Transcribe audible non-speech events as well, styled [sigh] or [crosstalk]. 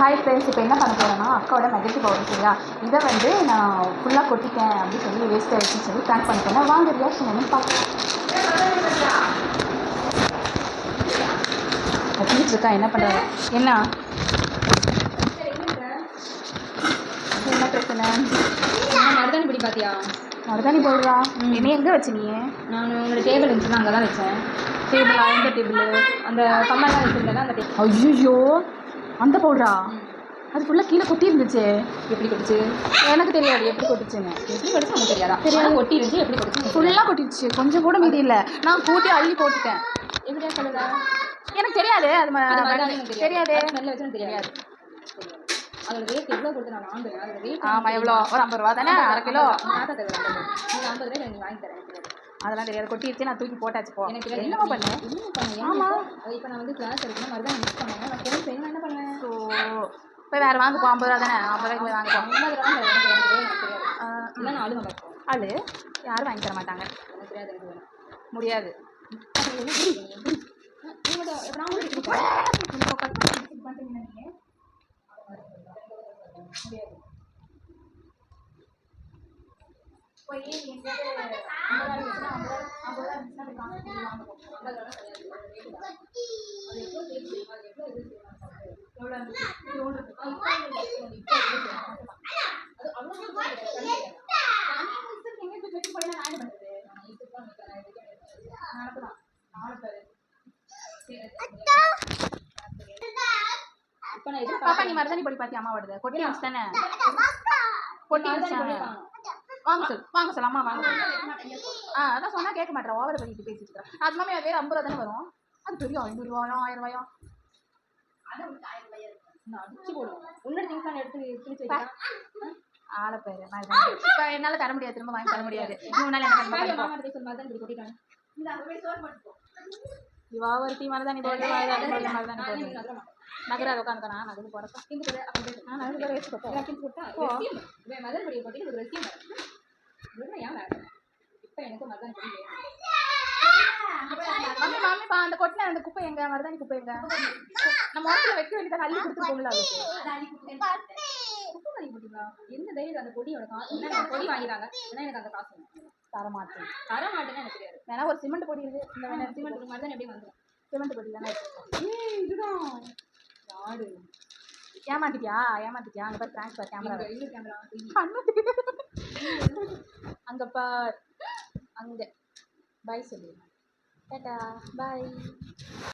Hi friends இப்போ என்ன பண்ண போகிறேன்னா அக்காவோட மெகட்டி பவுடர் சரியா? இதை வந்து நான் ஃபுல்லாக கொட்டிட்டேன் அப்படின்னு சொல்லி வேஸ்ட் ஆகிடுச்சுன்னு சொல்லி ப்ராங்க் பண்ணிட்டேன். வாங்க ரியாக்ஷன் என்னன்னு பார்க்கலாம் வச்சுட்டு இருக்கா? என்ன பண்ணுறாங்க என்ன? என்ன பிரச்சனை மருதாணி பிடி பார்த்தியா மருதாணி ம். என்ன எங்கே வச்சு நீ நான் உங்களோட டேபிள் இருந்துச்சுன்னா அங்கே தான் வச்சேன். டேபிளா எந்த டேபிள் அந்த கம்மல்லாம் வச்சுருந்தேன் அந்த டேபிள் ஐயோ அந்த பவுடரா அது ஃபுல்லாக கீழே கொட்டி இருந்துச்சு. எப்படி கொட்டுச்சு? எனக்கு தெரியாது. எப்படி கொட்டுச்சுன்னு எப்படி கொட்டுச்சு நமக்கு தெரியாதா? தெரியாது. கொட்டி இருந்துச்சு. எப்படி கொட்டுச்சு? ஃபுல்லாக கொட்டிடுச்சு கொஞ்சம் கூட மீதி இல்லை. நான் கூட்டி அள்ளி போட்டுட்டேன். எப்படியா சொல்லுதா எனக்கு தெரியாது. அது எனக்கு தெரியாது. ஸ்மெல்ல வச்சு தெரியாது. அதோட ரேட் எவ்வளோ கொடுத்து நான் வாங்குவேன் அதோட ரேட் ஆமாம் எவ்வளோ ஒரு ஐம்பது ரூபா தானே? அரை கிலோ? ஐம்பது ரூபாய் எனக்கு வாங்கி தரேன். எனக்கு. அதெல்லாம் தெரியாது கொட்டிடுச்சு நான் தூக்கி போட்டாச்சு போ. எனக்கு. என்னமா பண்ண? என்ன பண்ணேன் ஆமா. இப்போ நான் வந்து கிளாஸ் எடுக்கணும் மருதாணி மிஸ் பண்ணேன். நான் செய்யணும் என்ன பண்ணேன் ஸோ போய் வேறு வாங்க போ. ஐம்பது ரூபா தானே? ஐம்பது ரூபாய்க்கு போய் வாங்க போ. ஐம்பது ரூபா இல்லை நான் பார்ப்போம் ஆளு யாரும் வாங்கி தர மாட்டாங்க. வேணும் முடியாது. பாப்பா நீ மருதாணி பொடி பார்த்தி அம்மா வருது கொட்டி தானே? கொட்டி வாங்க சொல் வாங்க சொல் அம்மா வாங்க ஆ அதான் சொன்னா கேட்க மாட்டேன் ஓவர் பண்ணிட்டு பேசிட்டு இருக்கேன் அது மாமி வேறு ஐம்பது ரூபா தானே வரும். அது பெரிய ஐநூறுரூவாயோ ஆயிரம் ரூபாயோ? அடிச்சு போடுவேன் உன்னோட திங்ஸ் நான் எடுத்து கிழிச்சு வைக்கிறேன் ஆளை பேர் இப்போ என்னால் தர முடியாது திரும்ப வாங்கி தர முடியாது. [laughs] மூணு நாள் என்ன மாமா மாதிரி தான் இப்படி கொட்டிட்டாங்க இவா ஒரு டீ மருதாணி நானே போட்டு இங்க நகர மாட்டேன் நகராது உட்காந்துக்கா நான் நகர்ந்து போகிறப்ப நகர்ந்து போகிற வச்சுக்கோ எல்லா கிழிச்சு போட்டா போ. ரெசியம். இவன் மதன் படியை போட்டு இது ரெசியம் வேணும் இப்போ எனக்கு மம்மி பா அந்த கொட்டின அந்த குப்பை எங்க? மருதாணி குப்பை எங்க? நம்ம மரத்தில் வைக்க வேண்டியதாக அள்ளி கொடுத்துருக்கோம்ல அதுக்கு குப்பை வாங்கி போட்டீங்களா எந்த தைரியம்? அந்த பொடியோட காசு என்ன பொடி வாங்கிட்டாங்க ஏன்னா எனக்கு அந்த காசு வேணும். தர மாட்டேன் தர மாட்டேன்னு எனக்கு தெரியாது. வேணா ஒரு சிமெண்ட் பொடி இருக்கு இந்த சிமெண்ட் மதன் எப்படி வந்துடும் சிமெண்ட் பொடி தானே இதுதான். யாரு? ஏமாத்திட்டியா? ஏமாத்திட்டியா? அங்கே பாரு ட்ரான்ஸ்ஃபர் கேமரா இங்க இந்த கேமரா அங்கே பார் அங்கே. பாய் சொல்லு டாட்டா பாய்